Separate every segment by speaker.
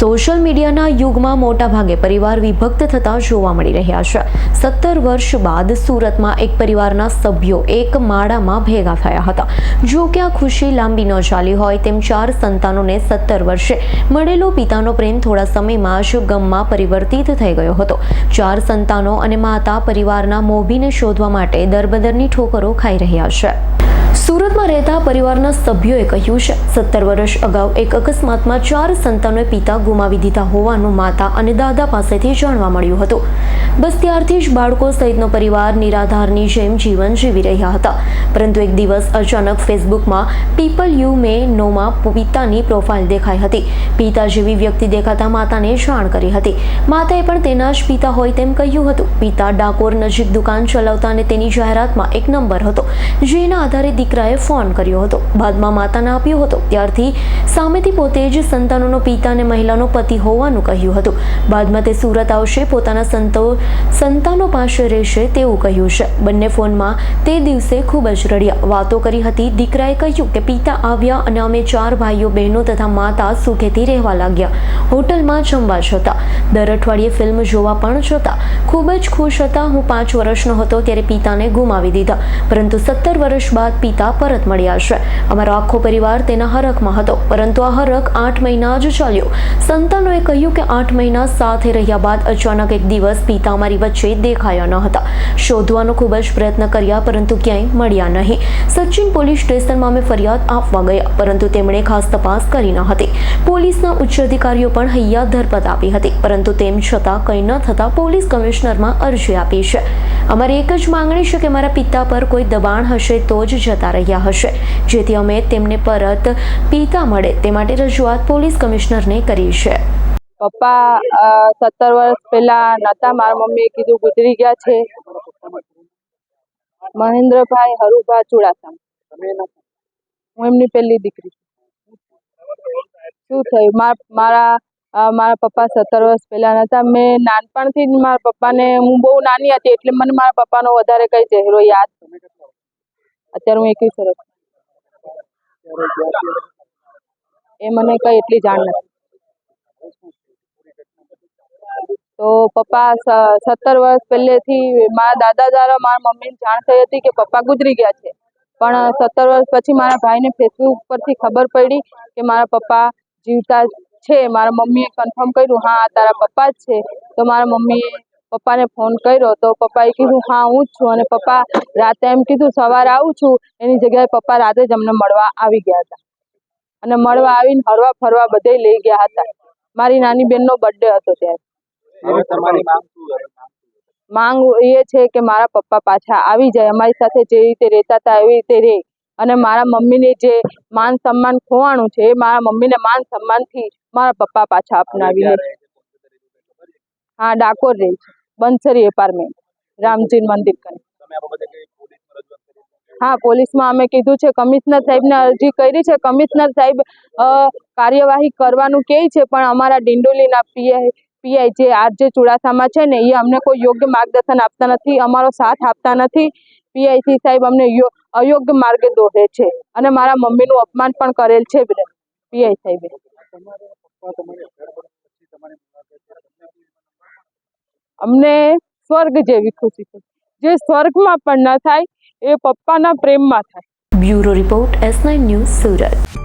Speaker 1: Social મીડિયાના યુગમાં મોટાભાગે પરિવાર વિભક્ત થતા જોવા મળી રહ્યા છે. સત્તર વર્ષ બાદ સુરતમાં એક પરિવારના સભ્યો એક માળામાં ભેગા થયા હતા. જો કે આ ખુશી લાંબી ન ચાલી હોય તેમ ચાર સંતાનોને સત્તર વર્ષે મળેલો પિતાનો પ્રેમ થોડા સમયમાં જ ગમમાં પરિવર્તિત થઈ ગયો હતો. ચાર સંતાનો અને માતા પરિવારના મોભીને શોધવા માટે દરબદરની ઠોકરો ખાઈ રહ્યા છે. સુરતમાં રહેતા પરિવારના સભ્યોએ કહ્યું છે, સત્તર વર્ષ અગાઉ એક અકસ્માતમાં ચાર સંતાનોએ પિતા ગુમાવી દીધા હોવાનું માતા અને દાદા પાસેથી જાણવા મળ્યું હતું. બસ ત્યારથી જ બાળકો સહિતનો પરિવાર નિરાધારની જેમ જીવન જીવી રહ્યા હતા. પરંતુ એક દિવસ અચાનક ફેસબુકમાં પીપલ યુ મે નોમાં પિતાની પ્રોફાઇલ દેખાઈ હતી. પિતા જેવી વ્યક્તિ દેખાતા માતાને જાણ કરી હતી. માતાએ પણ તેના જ પિતા હોય તેમ કહ્યું હતું. પિતા ડાકોર નજીક દુકાન ચલાવતા અને તેની જાહેરાતમાં એક નંબર હતો, જેના આધારે દીકરાએ ફોન કર્યો હતો. બાદમાં માતાને આપ્યો હતો. ત્યારથી સામેથી પોતે જ સંતાનોનો પિતા અને મહિલાનો પતિ હોવાનું કહ્યું હતું. બાદમાં તે સુરત આવશે, પોતાના સંતો, સંતાનો પાસે રહેશે તેવું કહ્યું છે. બંને ફોનમાં તે દિવસે ખૂબ જ રડ્યા વાતો કરી હતી. દીકરાએ કહ્યું કે પિતા આવ્યા અને અમે ચાર ભાઈઓ, બહેનો તથા માતા સુખેથી રહેવા લાગ્યા. હોટલમાં જમવા જતા. દર અઠવાડિયે ફિલ્મ જોવા પણ જતા. ખૂબ જ ખુશ હતા. હું પાંચ વર્ષનો હતો ત્યારે પિતાને ગુમાવી દીધા. પરંતુ સત્તર વર્ષ બાદ પિતા પરત મળ્યા છે. અમારો આખો પરિવાર તેના હરખમાં હતો, પરંતુ આ હરખ આઠ મહિના જ ચાલ્યો. સંતાનોએ કહ્યું કે આઠ મહિના સાથે રહ્યા બાદ અચાનક એક દિવસ પિતા અમારી વચ્ચે દેખાયા ન હતા. શોધવાનો ખૂબ જ પ્રયત્ન કર્યા, પરંતુ ક્યાંય મળ્યા નહીં. સચિન પોલીસ સ્ટેશનમાં અમે ફરિયાદ આપવા ગયા, પરંતુ તેમણે ખાસ તપાસ કરી ન હતી. પોલીસના ઉચ્ચ અધિકારીઓ પણ હૈયા ધરપત આપી હતી, પરંતુ તેમ છતાં કંઈ ન થતાં પોલીસ કમિશનરમાં અરજી આપી છે. અમારી એક જ માંગણી છે કે મારા પિતા પર કોઈ દબાણ હશે તો જ જતા રહ્યા હશે. જેથી અમે તેમને પરત પિતા મળે. તે માટે રજૂઆત પોલીસ કમિશનરને કરી છે.
Speaker 2: પપ્પા સત્તર વર્ષ પહેલા નતા, મારા મમ્મીએ કીધું ગુજરી ગયા છે. મહેન્દ્રભાઈ હરુભા ચુડાસમ હું એમની પહેલી દીકરી શું થયું? માર- મારા પપ્પા સત્તર વર્ષ પહેલા હતા. મેં નાનપણથી જ મારા પપ્પાને હું બહુ નાની હતી એટલે મને મારા પપ્પાનો વધારે કઈ ચહેરો યાદ અત્યારે હું એકવીસ વર્ષ. એ મને કઈ એટલી જાણ નથી. તો પપ્પા સત્તર વર્ષ પહેલેથી મારા દાદા દ્વારા મારા મમ્મીને જાણ થઈ હતી કે પપ્પા ગુજરી ગયા છે. પણ સત્તર વર્ષ પછી મારા ભાઈને ફેસબુક પરથી ખબર પડી કે મારા પપ્પા જીવતા છે. મારા મમ્મીએ કન્ફર્મ કર્યું હા તારા પપ્પા જ છે. તો મારા મમ્મીએ પપ્પાને ફોન કર્યો. તો પપ્પાએ કીધું હા હું જ છું. અને પપ્પા રાતે એમ કીધું સવારે આવું છું. એની જગ્યાએ પપ્પા રાતે જ અમને મળવા આવી ગયા હતા. અને મળવા આવીને હરવા ફરવા બધે લઈ ગયા હતા. મારી નાની બેનનો બર્થડે હતો ત્યારે.
Speaker 3: માંગ
Speaker 2: માંગ એ છે કે મારા પપ્પા પાછા આવી જાય. અમારી સાથે જે રીતે રહેતા હતા એવી રીતે રહે. અને મારા મમ્મીને જે માન સન્માન ખોવાનું છે એ મારા મમ્મીને માન સન્માનથી મારા પપ્પા પાછા અપનાવી હા ડાકોર રહે છે. બંસરી એપાર્ટમેન્ટ રામજી મંદિર કને હા પોલીસમાં અમે કીધું છે કમિશનર સાહેબને અરજી કરી છે. કમિશનર સાહેબ કાર્યવાહી કરવાનું કહે છે પણ અમારા ડિંડોલીના પીઆઈ પીઆઈ જે આરજે ચુડાસામાં છે ને એ અમને કોઈ યોગ્ય માર્ગદર્શન આપતા નથી અમારો સાથ આપતા નથી. પીઆઈસી સાહેબ અમને યો- અયોગ્ય માર્ગે દોરે છે. અને મારા મમ્મીનું અપમાન પણ કરેલ છે પીઆઈ સાહેબે. અમને સ્વર્ગ જેવી ખુશી છે. જે સ્વર્ગમાં પણ ન થાય એ પપ્પાના પ્રેમમાં થાય.
Speaker 1: Bureau report S nine news Surat.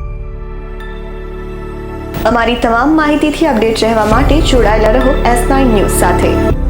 Speaker 1: અમારી તમામ માહિતીથી અપડેટ રહેવા માટે જોડાયેલા રહો એસ નાઇન ન્યૂઝ સાથે.